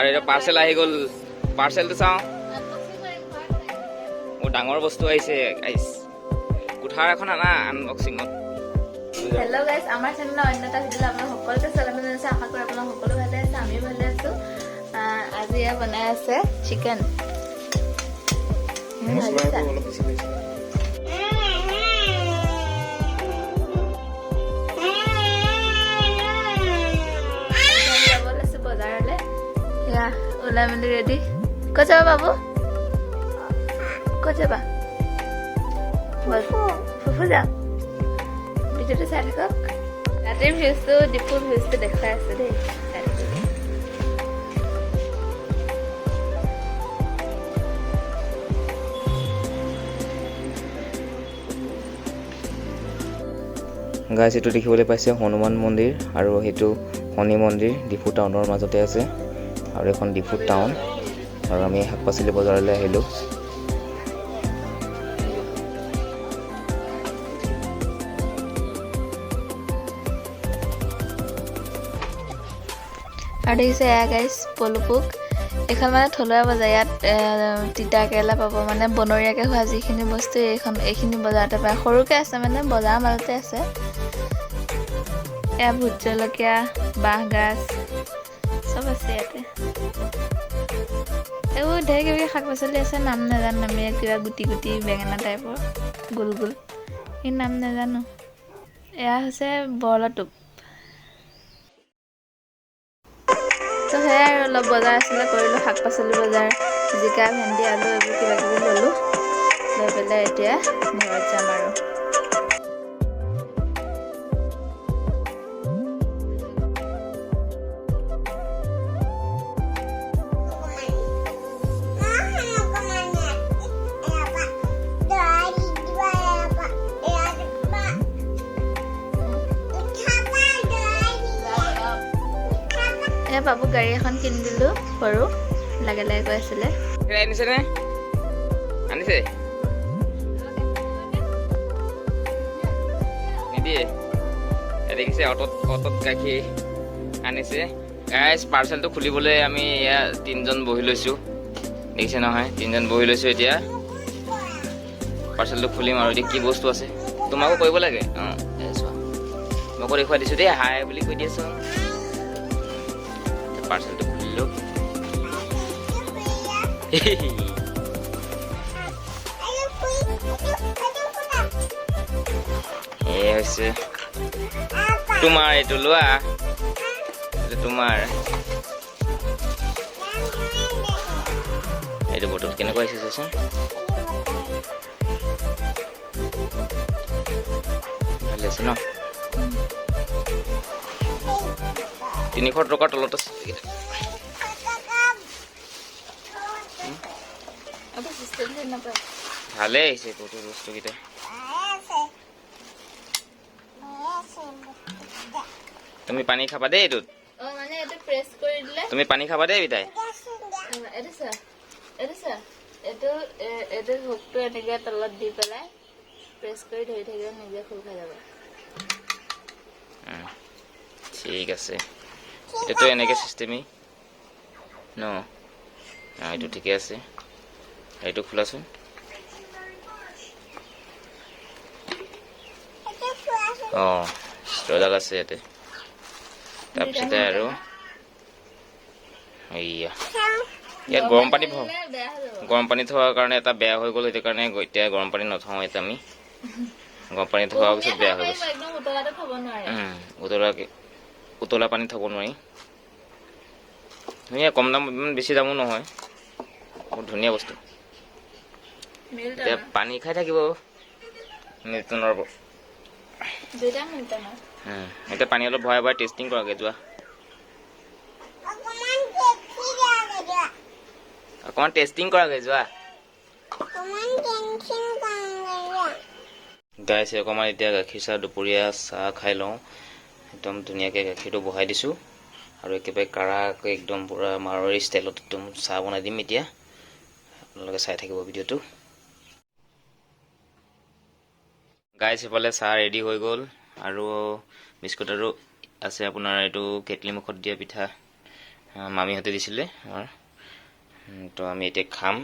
আৰু এতিয়া পাৰ্চেল আহি গ'ল। পাৰ্চেলটো চাওঁ। মোৰ ডাঙৰ বস্তু আহিছে গাইছ কুঠাৰ এখন আনা আনবক্সিঙত হেল্ল' গাইজ আমাৰ চেনেলৰ অন্য এটা ভিডিঅ'লৈ আপোনালোক সকলোকে স্বাগতম জনাইছোঁ আশা কৰোঁ আপোনালোক সকলো ভালে আছে আমিও ভালে আছোঁ। আহ, আজি এয়া বনাই আছে চিকেন সেয়া ওলাই মেলি ৰেডি ক'ত যাবা বাবু? ক'ত যাবা? বল। ফুফু যাম ভিডিঅ'টো চাই থাকক ৰাতিৰ ভিউজটো ডিপুৰ ভিউজটো দেখুৱাই আছে দেই গাইছ এইটো দেখিবলৈ পাইছে হনুমান মন্দিৰ আৰু সেইটো শনি মন্দিৰ। ডিফু টাউনৰ মাজতে আছে। আৰু এখন ডিফু টাউন। আৰু আমি শাক পাচলি বজাৰলৈ আহিলোঁ। আৰু দেখিছে এয়া গাইজ পলু পোক এইখন মানে থলুৱা বজাৰ। ইয়াত তিতা কেৰেলা পাব। মানে বনৰীয়াকৈ হোৱা যিখিনি বস্তু এইখন এইখিনি বজাৰতে পায়। সৰুকৈ আছে মানে বজাৰৰ মাজতে আছে। এয়া ভোট জলকীয়া বাঁহগাজ চব আছে ইয়াতে। এইবোৰ ঢেৰ কিবা শাক পাচলি আছে নাম নাজানো আমি কিবা গুটি গুটি বেঙেনা টাইপৰ গোল গোল সেই নাম নাজানো। এয়া হৈছে বৰলা টোপ। তো সেয়াই আৰু অলপ বজাৰ আছিলে কৰিলোঁ শাক পাচলি বজাৰ জিকা ভেন্দি আলু এইবোৰ কিবা কিবি ল'লোঁ লৈ পেলাই এতিয়া ঘৰত যাম আৰু। এয়া বাবু গাড়ী এখন কিনি দিলোঁ, সৰু, লাগে লাগে কৈ আছিলে। আনিছেনে আনিছে নিদিয়ে। দেখিছে, অটত অটত গাখীৰ আনিছে। গাইজ পাৰ্চেলটো খুলিবলৈ আমি এয়া তিনিজন বহি লৈছোঁ। দেখিছে নহয়, তিনিজন বহি লৈছোঁ এতিয়া। পাৰ্চেলটো খুলিম আৰু এতিয়া কি বস্তু আছে। তোমাকো কৰিব লাগে? অঁ চোৱা। মোকো দেখুৱাই দিছোঁ দেই। হাই বুলি কৈ দি পাৰ্চেলটো খুলিলোঁ। হৈছে তোমাৰ এইটো লোৱা এইটো তোমাৰ এইটো বটল কেনেকুৱা আহিছে চোৱাচোন ভালে আছে ন? তিনিশ টকাৰ আছে। এইকেইটা। ভালে আহিছে ক'তো বস্তুকেইটা। তুমি পানী খাবা দেই এইটোত। মানে তুমি পানী খাবা দেই বিতাই এইটো এইটো হুকটো এনেকৈ তলত দি পেলাই প্ৰেছ কৰি ধৰি থাকিলে নিজে খোল খাই যাব। ঠিক আছে। এইটো এনেকৈ চিষ্টেমেই ন এইটো ঠিকে আছে এইটো খোলাচোন অঁ ষ্ট্ৰডাল আছে ইয়াতে তাৰপিছতে আৰু এইয়া ইয়াত গৰম পানী গৰম পানী থোৱাৰ কাৰণে এটা বেয়া হৈ গ'ল সেইটো কাৰণে এতিয়া গৰম পানী নথওঁ ইয়াত আমি গৰম পানী থোৱাৰ পিছত বেয়া হৈ গৈছে উতলাকে উতলা পানী থ'ব নোৱাৰি। ধুনীয়া কম দাম ইমান বেছি দামো নহয়। বহুত ধুনীয়া বস্তু। এতিয়া পানী খাই থাকিব। উম, এতিয়া পানী অলপ ভৰাই ভৰাই টেষ্টিং কৰাকৈ যোৱা। অকণমান টেষ্টিং কৰাকৈ যোৱা। গাইছে অকণমান এতিয়া গাখীৰ চাহ দুপৰীয়া চাহ খাই লওঁ। একদম ধুনীয়াকৈ গাখীৰটো বহাই দিছোঁ। আৰু একেবাৰে কাৰাকৈ একদম পূৰা মাৰোৱাৰী ষ্টাইলত একদম চাহ বনাই দিম এতিয়া। আপোনালোকে চাই থাকিব ভিডিঅ'টো। গাইছ সেইফালে চাহ ৰেডি হৈ গ'ল। আৰু বিস্কুট আৰু আছে আপোনাৰ এইটো কেটলি মুখত দিয়া পিঠা মামীহঁতে দিছিলে আমাৰ। তো আমি এতিয়া খাম।